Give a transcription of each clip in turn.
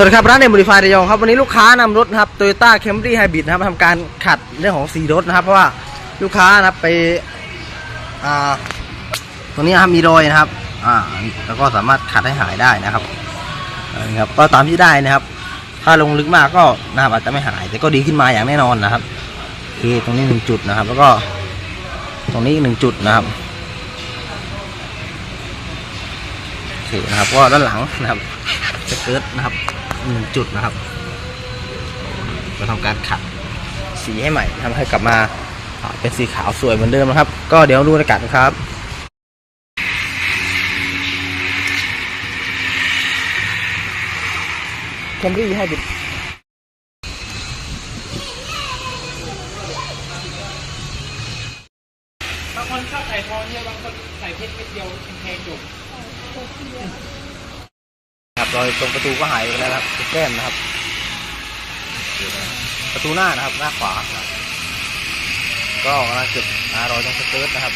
สวัสดีครับร้านเอ็มบริฟายระยองครับวันนี้ลูกค้านำรถนะครับโตโยต้าแคมรี่ไฮบริดนะครับทำการขัดเรื่องของสีรถนะครับ เพราะว่าลูกค้านะครับไปอ่าตรงนี้ครับมีรอยนะครับ อ่า แล้วก็สามารถขัดให้หายได้นะครับนี่ครับก็ตามที่ได้นะครับ ถ้าลงลึกมากก็นะครับอาจจะไม่หายแต่ก็ดีขึ้นมาอย่างแน่นอนนะครับโอเคตรงนี้หนึ่งจุดนะครับ แล้วก็ตรงนี้อีกหนึ่งจุดนะครับโอเคนะครับก็ด้านหลังนะครับจะเกิดนะครับ หนึ่งจุดนะครับมาทำการขัดสีให้ใหม่ทำให้กลับมาอ่าเป็นสีขาวสวยเหมือนเดิมนะครับ ก็เดี๋ยวดูในกันครับแคมรี่ให้บิดบางคนชอบใส่ทองเยอะบางคนใส่เพชรเม็ดเดียวแพง อยู่ครับรอยตรงประตูก็หายไปแล้วครับแก้มนะครับ ประตูหน้านะครับ หน้าขวานะครับก็กำลังเก็บรอยตรงสเกิร์ตนะครับ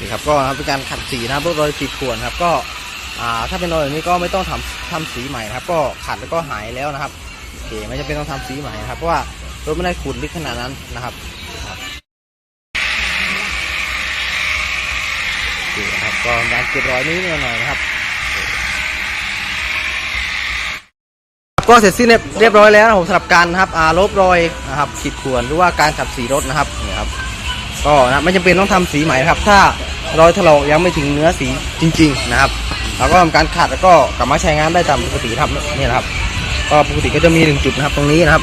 นี่ครับก็นะครับเป็นการขัดสีนะครับรอยขีดข่วนครับก็ถ้าเป็นรอยแบบนี้ก็ไม่ต้องทำทำสีใหม่นะครับ ก็ขัดแล้วก็หายแล้วนะครับ คไม่จำเป็นต้องทำสีใหม่นะครับ เพราะว่ารถไม่ได้ขุ่นลึกขนาดนั้นนะครับครับโอเคนะครับก็การเก็บรอยนี้หน่อยนะครับ ก็เสร็จสิ้นเรียบร้อยแล้วนะผมสำหรับการนะครับอาลบรอยนะครับขีดข่วนหรือว่าการขัดสีรถนะครับนี่ครับก็นะไม่จำเป็นต้องทำสีใหม่ครับ ถ้ารอยถลอกยังไม่ถึงเนื้อสีจริง ๆ นะครับเราก็ทำการขัดแล้วก็กลับมาใช้งานได้ตามปกติครับนี่นะครับ ก็ปกติก็จะมีหนึ่งจุดนะครับ ตรงนี้นะครับ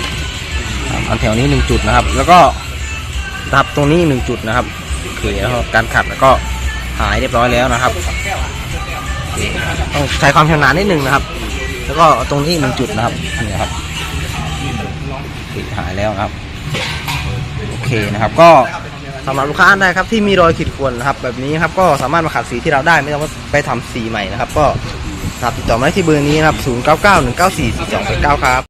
อันแถวนี้หนึ่งจุดนะครับ แล้วก็ทับตรงนี้หนึ่งจุดนะครับโอเคแล้วการขัดแล้วก็หายเรียบร้อยแล้วนะครับต้องใช้ความชำนาญนิดนึงนะครับ แล้วก็ตรงนี้หนึ่งจุดนะครับนี่ครับโอเคหายแล้วครับโอเคนะครับ ก็สำหรับลูกค้าท่านใดครับที่มีรอยขีดข่วนนะครับ แบบนี้ครับก็สามารถมาขัดสีที่เราได้ไม่ต้องไปทำสีใหม่นะครับ ก็ ครับติดต่อมาได้ที่เบอร์นี้นะครับ 0 9 9 1 9 4 4 2 8 9 ครับ